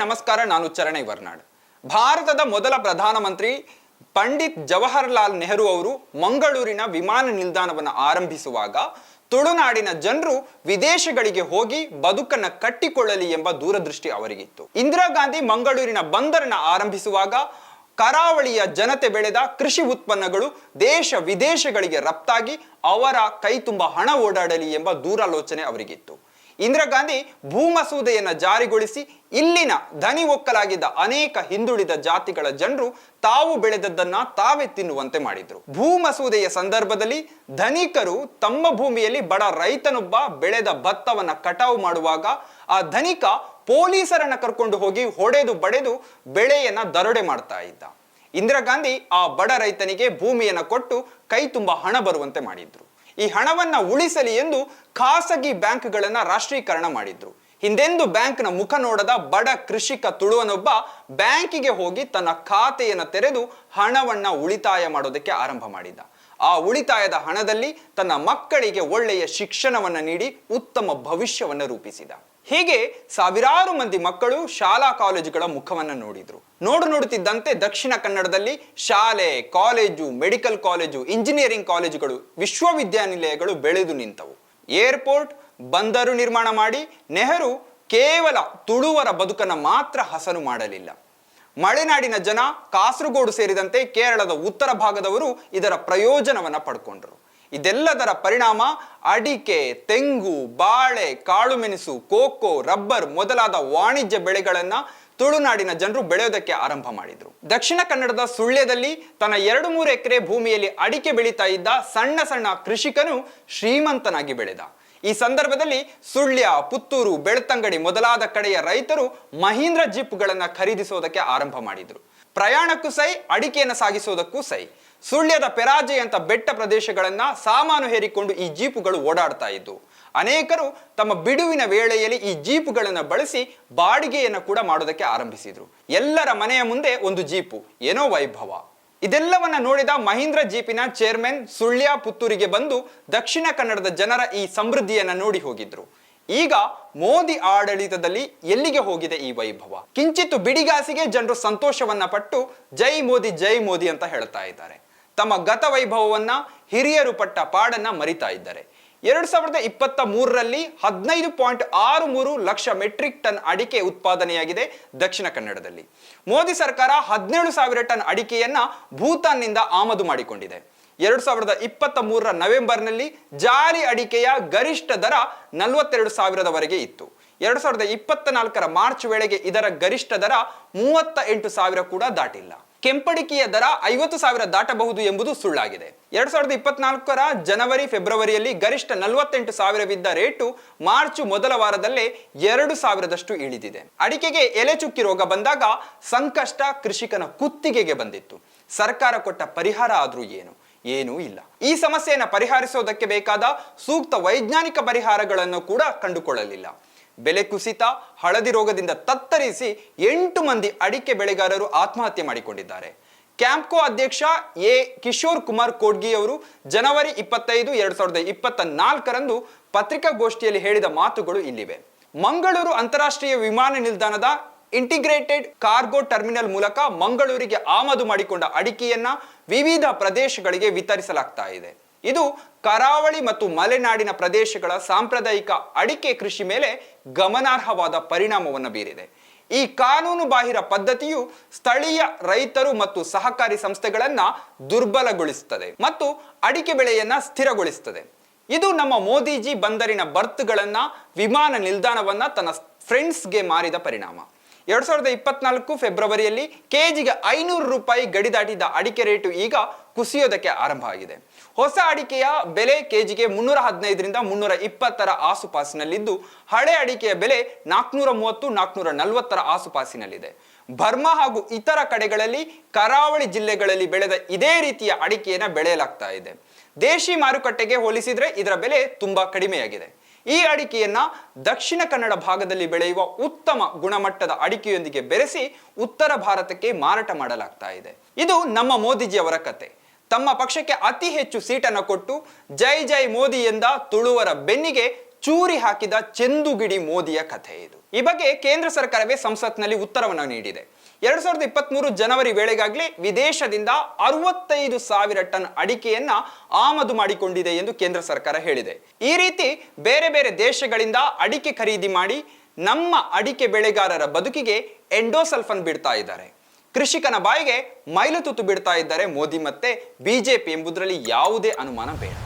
ನಮಸ್ಕಾರ, ನಾನು ಚರಣೈ ವರ್ನಾಡ್. ಭಾರತದ ಮೊದಲ ಪ್ರಧಾನಮಂತ್ರಿ ಪಂಡಿತ್ ಜವಾಹರ್ಲಾಲ್ ನೆಹರು ಅವರು ಮಂಗಳೂರಿನ ವಿಮಾನ ನಿಲ್ದಾಣವನ್ನು ಆರಂಭಿಸುವಾಗ ತುಳುನಾಡಿನ ಜನರು ವಿದೇಶಗಳಿಗೆ ಹೋಗಿ ಬದುಕನ್ನ ಕಟ್ಟಿಕೊಳ್ಳಲಿ ಎಂಬ ದೂರದೃಷ್ಟಿ ಅವರಿಗಿತ್ತು. ಇಂದಿರಾ ಗಾಂಧಿ ಮಂಗಳೂರಿನ ಬಂದರನ್ನ ಆರಂಭಿಸುವಾಗ ಕರಾವಳಿಯ ಜನತೆ ಬೆಳೆದ ಕೃಷಿ ಉತ್ಪನ್ನಗಳು ದೇಶ ವಿದೇಶಗಳಿಗೆ ರಫ್ತಾಗಿ ಅವರ ಕೈ ತುಂಬ ಹಣ ಓಡಾಡಲಿ ಎಂಬ ದೂರಾಲೋಚನೆ ಅವರಿಗಿತ್ತು. ಇಂದಿರಾ ಗಾಂಧಿ ಭೂ ಮಸೂದೆಯನ್ನು ಜಾರಿಗೊಳಿಸಿ ಇಲ್ಲಿನ ಧನಿ ಒಕ್ಕಲಾಗಿದ್ದ ಅನೇಕ ಹಿಂದುಳಿದ ಜಾತಿಗಳ ಜನರು ತಾವು ಬೆಳೆದದ್ದನ್ನ ತಾವೇ ತಿನ್ನುವಂತೆ ಮಾಡಿದ್ರು. ಭೂ ಮಸೂದೆಯ ಸಂದರ್ಭದಲ್ಲಿ ಧನಿಕರು ತಮ್ಮ ಭೂಮಿಯಲ್ಲಿ ಬಡ ರೈತನೊಬ್ಬ ಬೆಳೆದ ಭತ್ತವನ್ನ ಕಟಾವು ಮಾಡುವಾಗ ಆ ಧನಿಕ ಪೊಲೀಸರನ್ನ ಕರ್ಕೊಂಡು ಹೋಗಿ ಹೊಡೆದು ಬಡೆದು ಬೆಳೆಯನ್ನ ದರೋಡೆ ಮಾಡ್ತಾ ಇದ್ದ. ಇಂದಿರಾ ಗಾಂಧಿ ಆ ಬಡ ರೈತನಿಗೆ ಭೂಮಿಯನ್ನ ಕೊಟ್ಟು ಕೈ ತುಂಬ ಹಣ ಬರುವಂತೆ ಮಾಡಿದ್ರು. ಈ ಹಣವನ್ನ ಉಳಿಸಲಿ ಎಂದು ಖಾಸಗಿ ಬ್ಯಾಂಕ್ಗಳನ್ನ ರಾಷ್ಟ್ರೀಕರಣ ಮಾಡಿದ್ರು. ಹಿಂದೆಂದು ಬ್ಯಾಂಕ್ನ ಮುಖ ನೋಡದ ಬಡ ಕೃಷಿಕ ತುಳುವನೊಬ್ಬ ಬ್ಯಾಂಕಿಗೆ ಹೋಗಿ ತನ್ನ ಖಾತೆಯನ್ನು ತೆರೆದು ಹಣವನ್ನ ಉಳಿತಾಯ ಮಾಡೋದಕ್ಕೆ ಆರಂಭ ಮಾಡಿದ. ಆ ಉಳಿತಾಯದ ಹಣದಲ್ಲಿ ತನ್ನ ಮಕ್ಕಳಿಗೆ ಒಳ್ಳೆಯ ಶಿಕ್ಷಣವನ್ನು ನೀಡಿ ಉತ್ತಮ ಭವಿಷ್ಯವನ್ನು ರೂಪಿಸಿದ. ಹೀಗೆ ಸಾವಿರಾರು ಮಂದಿ ಮಕ್ಕಳು ಶಾಲಾ ಕಾಲೇಜುಗಳ ಮುಖವನ್ನು ನೋಡಿದ್ರು. ನೋಡು ನೋಡುತ್ತಿದ್ದಂತೆ ದಕ್ಷಿಣ ಕನ್ನಡದಲ್ಲಿ ಶಾಲೆ, ಕಾಲೇಜು, ಮೆಡಿಕಲ್ ಕಾಲೇಜು, ಇಂಜಿನಿಯರಿಂಗ್ ಕಾಲೇಜುಗಳು, ವಿಶ್ವವಿದ್ಯಾನಿಲಯಗಳು ಬೆಳೆದು ನಿಂತವು. ಏರ್ಪೋರ್ಟ್, ಬಂದರು ನಿರ್ಮಾಣ ಮಾಡಿ, ನೆಹರು ಕೇವಲ ತುಳುವರ ಬದುಕನ್ನು ಮಾತ್ರ ಹಸನು ಮಾಡಲಿಲ್ಲ. ಮಲೆನಾಡಿನ ಜನ ಕಾಸರಗೋಡು ಸೇರಿದಂತೆ ಕೇರಳದ ಉತ್ತರ ಭಾಗದವರು ಇದರ ಪ್ರಯೋಜನವನ್ನು ಪಡ್ಕೊಂಡ್ರು. ಇದೆಲ್ಲದರ ಪರಿಣಾಮ ಅಡಿಕೆ, ತೆಂಗು, ಬಾಳೆ, ಕಾಳುಮೆಣಸು, ಕೋಕೋ, ರಬ್ಬರ್ ಮೊದಲಾದ ವಾಣಿಜ್ಯ ಬೆಳೆಗಳನ್ನ ತುಳುನಾಡಿನ ಜನರು ಬೆಳೆಯೋದಕ್ಕೆ ಆರಂಭ ಮಾಡಿದ್ರು. ದಕ್ಷಿಣ ಕನ್ನಡದ ಸುಳ್ಯದಲ್ಲಿ ತನ್ನ ಎರಡು ಮೂರು ಎಕರೆ ಭೂಮಿಯಲ್ಲಿ ಅಡಿಕೆ ಬೆಳೀತಾ ಇದ್ದ ಸಣ್ಣ ಸಣ್ಣ ಕೃಷಿಕನು ಶ್ರೀಮಂತನಾಗಿ ಬೆಳೆದ. ಈ ಸಂದರ್ಭದಲ್ಲಿ ಸುಳ್ಯ, ಪುತ್ತೂರು, ಬೆಳ್ತಂಗಡಿ ಮೊದಲಾದ ಕಡೆಯ ರೈತರು ಮಹೀಂದ್ರ ಜೀಪ್ಗಳನ್ನ ಖರೀದಿಸೋದಕ್ಕೆ ಆರಂಭ ಮಾಡಿದ್ರು. ಪ್ರಯಾಣಕ್ಕೂ ಸೈ ಅಡಿಕೆಯನ್ನು ಸಾಗಿಸೋದಕ್ಕೂ ಸೈ ಸುಳ್ಯದ ಪೆರಾಜೆ ಅಂತ ಬೆಟ್ಟ ಪ್ರದೇಶಗಳನ್ನ ಸಾಮಾನು ಹೇರಿಕೊಂಡು ಈ ಜೀಪುಗಳು ಓಡಾಡ್ತಾ ಇದ್ದವು ಅನೇಕರು ತಮ್ಮ ಬಿಡುವಿನ ವೇಳೆಯಲ್ಲಿ ಈ ಜೀಪುಗಳನ್ನು ಬಳಸಿ ಬಾಡಿಗೆಯನ್ನು ಕೂಡ ಮಾಡೋದಕ್ಕೆ ಆರಂಭಿಸಿದ್ರು. ಎಲ್ಲರ ಮನೆಯ ಮುಂದೆ ಒಂದು ಜೀಪು, ಏನೋ ವೈಭವ. ಇದೆಲ್ಲವನ್ನ ನೋಡಿದ ಮಹೀಂದ್ರ ಜೀಪಿನ ಚೇರ್ಮನ್ ಸುಳ್ಯ ಪುತ್ತೂರಿಗೆ ಬಂದು ದಕ್ಷಿಣ ಕನ್ನಡದ ಜನರ ಈ ಸಮೃದ್ಧಿಯನ್ನ ನೋಡಿ ಹೋಗಿದ್ರು. ಈಗ ಮೋದಿ ಆಡಳಿತದಲ್ಲಿ ಎಲ್ಲಿಗೆ ಹೋಗಿದೆ ಈ ವೈಭವ? ಕಿಂಚಿತ್ತು ಬಿಡಿಗಾಸಿಗೆ ಜನರು ಸಂತೋಷವನ್ನ ಪಟ್ಟು ಜೈ ಮೋದಿ ಜೈ ಮೋದಿ ಅಂತ ಹೇಳ್ತಾ ಇದ್ದಾರೆ. ತಮ್ಮ ಗತ ವೈಭವವನ್ನು ಹಿರಿಯರು ಪಟ್ಟ ಪಾಡನ್ನು ಮರಿತಾ ಇದ್ದಾರೆ. ಎರಡು ಸಾವಿರದ ಇಪ್ಪತ್ತ ಮೂರರಲ್ಲಿ ಹದಿನೈದು ಪಾಯಿಂಟ್ ಆರು ಮೂರು ಲಕ್ಷ ಮೆಟ್ರಿಕ್ ಟನ್ ಅಡಿಕೆ ಉತ್ಪಾದನೆಯಾಗಿದೆ ದಕ್ಷಿಣ ಕನ್ನಡದಲ್ಲಿ. ಮೋದಿ ಸರ್ಕಾರ ಹದಿನೇಳು ಸಾವಿರ ಟನ್ ಅಡಿಕೆಯನ್ನು ಭೂತಾನ್ನಿಂದ ಆಮದು ಮಾಡಿಕೊಂಡಿದೆ. ಎರಡು ಸಾವಿರದ ಇಪ್ಪತ್ತ ಮೂರರ ನವೆಂಬರ್ನಲ್ಲಿ ಜಾರಿ ಅಡಿಕೆಯ ಗರಿಷ್ಠ ದರ ನಲವತ್ತೆರಡು ಸಾವಿರದವರೆಗೆ ಇತ್ತು. ಎರಡು ಸಾವಿರದ ಇಪ್ಪತ್ತ ನಾಲ್ಕರ ಮಾರ್ಚ್ ವೇಳೆಗೆ ಇದರ ಗರಿಷ್ಠ ದರ ಮೂವತ್ತ ಎಂಟು ಸಾವಿರ ಕೂಡ ದಾಟಿಲ್ಲ. ಕೆಂಪಡಿಕೆಯ ದರ ಐವತ್ತು ಸಾವಿರ ದಾಟಬಹುದು ಎಂಬುದು ಸುಳ್ಳಾಗಿದೆ. ಎರಡ್ ಸಾವಿರದ ಇಪ್ಪತ್ನಾಲ್ಕರ ಜನವರಿ, ಫೆಬ್ರವರಿಯಲ್ಲಿ ಗರಿಷ್ಠ ನಲವತ್ತೆಂಟು ಸಾವಿರವಿದ್ದ ರೇಟು ಮಾರ್ಚ್ ಮೊದಲ ವಾರದಲ್ಲೇ ಎರಡು ಸಾವಿರದಷ್ಟು ಇಳಿದಿದೆ. ಅಡಿಕೆಗೆ ಎಲೆ ಚುಕ್ಕಿ ರೋಗ ಬಂದಾಗ ಸಂಕಷ್ಟ ಕೃಷಿಕನ ಕುತ್ತಿಗೆಗೆ ಬಂದಿತ್ತು. ಸರ್ಕಾರ ಕೊಟ್ಟ ಪರಿಹಾರ ಆದ್ರೂ ಏನು? ಏನೂ ಇಲ್ಲ. ಈ ಸಮಸ್ಯೆಯನ್ನು ಪರಿಹರಿಸೋದಕ್ಕೆ ಬೇಕಾದ ಸೂಕ್ತ ವೈಜ್ಞಾನಿಕ ಪರಿಹಾರಗಳನ್ನು ಕೂಡ ಕಂಡುಕೊಳ್ಳಲಿಲ್ಲ. ಬೆಲೆ ಕುಸಿತ, ಹಳದಿ ರೋಗದಿಂದ ತತ್ತರಿಸಿ ಎಂಟು ಮಂದಿ ಅಡಿಕೆ ಬೆಳೆಗಾರರು ಆತ್ಮಹತ್ಯೆ ಮಾಡಿಕೊಂಡಿದ್ದಾರೆ. ಕ್ಯಾಂಪ್ಕೋ ಅಧ್ಯಕ್ಷ ಎ. ಕಿಶೋರ್ ಕುಮಾರ್ ಕೋಡ್ಗಿ ಅವರು ಜನವರಿ ಇಪ್ಪತ್ತೈದು, ಎರಡ್ ಸಾವಿರದ ಇಪ್ಪತ್ತ ನಾಲ್ಕರಂದು ಪತ್ರಿಕಾಗೋಷ್ಠಿಯಲ್ಲಿ ಹೇಳಿದ ಮಾತುಗಳು ಇಲ್ಲಿವೆ. ಮಂಗಳೂರು ಅಂತಾರಾಷ್ಟ್ರೀಯ ವಿಮಾನ ನಿಲ್ದಾಣದ ಇಂಟಿಗ್ರೇಟೆಡ್ ಕಾರ್ಗೋ ಟರ್ಮಿನಲ್ ಮೂಲಕ ಮಂಗಳೂರಿಗೆ ಆಮದು ಮಾಡಿಕೊಂಡ ಅಡಿಕೆಯನ್ನ ವಿವಿಧ ಪ್ರದೇಶಗಳಿಗೆ ವಿತರಿಸಲಾಗ್ತಾ ಇದೆ. ಇದು ಕರಾವಳಿ ಮತ್ತು ಮಲೆನಾಡಿನ ಪ್ರದೇಶಗಳ ಸಾಂಪ್ರದಾಯಿಕ ಅಡಿಕೆ ಕೃಷಿ ಮೇಲೆ ಗಮನಾರ್ಹವಾದ ಪರಿಣಾಮವನ್ನು ಬೀರಿದೆ. ಈ ಕಾನೂನು ಬಾಹಿರ ಪದ್ಧತಿಯು ಸ್ಥಳೀಯ ರೈತರು ಮತ್ತು ಸಹಕಾರಿ ಸಂಸ್ಥೆಗಳನ್ನ ದುರ್ಬಲಗೊಳಿಸುತ್ತದೆ ಮತ್ತು ಅಡಿಕೆ ಬೆಳೆಯನ್ನ ಸ್ಥಿರಗೊಳಿಸುತ್ತದೆ. ಇದು ನಮ್ಮ ಮೋದಿಜಿ ಬಂದರಿನ ಬರ್ತ್ಗಳನ್ನ, ವಿಮಾನ ನಿಲ್ದಾಣವನ್ನ ತನ್ನ ಫ್ರೆಂಡ್ಸ್ಗೆ ಮಾರಿದ ಪರಿಣಾಮ. ಎರಡ್ ಸಾವಿರದ ಇಪ್ಪತ್ನಾಲ್ಕು ಫೆಬ್ರವರಿಯಲ್ಲಿ ಕೆಜಿಗೆ ಐನೂರು ರೂಪಾಯಿ ಗಡಿ ದಾಟಿದ ಅಡಿಕೆ ರೇಟು ಈಗ ಕುಸಿಯೋದಕ್ಕೆ ಆರಂಭ ಆಗಿದೆ. ಹೊಸ ಅಡಿಕೆಯ ಬೆಲೆ ಕೆಜಿಗೆ ಮುನ್ನೂರ ಹದಿನೈದರಿಂದ ಮುನ್ನೂರ ಇಪ್ಪತ್ತರ ಆಸುಪಾಸಿನಲ್ಲಿದ್ದು, ಹಳೆ ಅಡಿಕೆಯ ಬೆಲೆ ನಾಲ್ಕುನೂರ ಮೂವತ್ತು ನಾಲ್ಕುನೂರ ನಲವತ್ತರ ಆಸುಪಾಸಿನಲ್ಲಿದೆ. ಬರ್ಮಾ ಹಾಗೂ ಇತರ ಕಡೆಗಳಲ್ಲಿ ಕರಾವಳಿ ಜಿಲ್ಲೆಗಳಲ್ಲಿ ಬೆಳೆದ ಇದೇ ರೀತಿಯ ಅಡಿಕೆಯನ್ನು ಬೆಳೆಯಲಾಗ್ತಾ ಇದೆ. ದೇಶಿ ಮಾರುಕಟ್ಟೆಗೆ ಹೋಲಿಸಿದರೆ ಇದರ ಬೆಲೆ ತುಂಬಾ ಕಡಿಮೆಯಾಗಿದೆ. ಈ ಅಡಿಕೆಯನ್ನ ದಕ್ಷಿಣ ಕನ್ನಡ ಭಾಗದಲ್ಲಿ ಬೆಳೆಯುವ ಉತ್ತಮ ಗುಣಮಟ್ಟದ ಅಡಿಕೆಯೊಂದಿಗೆ ಬೆರೆಸಿ ಉತ್ತರ ಭಾರತಕ್ಕೆ ಮಾರಾಟ ಮಾಡಲಾಗ್ತಾ ಇದೆ. ಇದು ನಮ್ಮ ಮೋದಿಜಿಯವರ ಕತೆ. ತಮ್ಮ ಪಕ್ಷಕ್ಕೆ ಅತಿ ಹೆಚ್ಚು ಸೀಟನ್ನು ಕೊಟ್ಟು ಜೈ ಜೈ ಮೋದಿ ಎಂದ ತುಳುವರ ಬೆನ್ನಿಗೆ ಚೂರಿ ಹಾಕಿದ ಚೆಂದುಗಿಡಿ ಮೋದಿಯ ಕಥೆ ಇದು. ಈ ಬಗ್ಗೆ ಕೇಂದ್ರ ಸರ್ಕಾರವೇ ಸಂಸತ್ನಲ್ಲಿ ಉತ್ತರವನ್ನು ನೀಡಿದೆ. ಎರಡ್ ಸಾವಿರದ ಇಪ್ಪತ್ಮೂರು ಜನವರಿ ವೇಳೆಗಾಗಲೇ ವಿದೇಶದಿಂದ ಅರವತ್ತೈದು ಸಾವಿರ ಟನ್ ಅಡಿಕೆಯನ್ನ ಆಮದು ಮಾಡಿಕೊಂಡಿದೆ ಎಂದು ಕೇಂದ್ರ ಸರ್ಕಾರ ಹೇಳಿದೆ. ಈ ರೀತಿ ಬೇರೆ ಬೇರೆ ದೇಶಗಳಿಂದ ಅಡಿಕೆ ಖರೀದಿ ಮಾಡಿ ನಮ್ಮ ಅಡಿಕೆ ಬೆಳೆಗಾರರ ಬದುಕಿಗೆ ಎಂಡೋಸಲ್ಫನ್ ಬಿಡ್ತಾ ಇದ್ದಾರೆ. ಕೃಷಿಕನ ಬಾಯಿಗೆ ಮೈಲು ತುತ್ತು ಬಿಡ್ತಾ ಇದ್ದಾರೆ ಮೋದಿ ಮತ್ತೆ ಬಿಜೆಪಿ ಎಂಬುದರಲ್ಲಿ ಯಾವುದೇ ಅನುಮಾನ ಬೇಡ.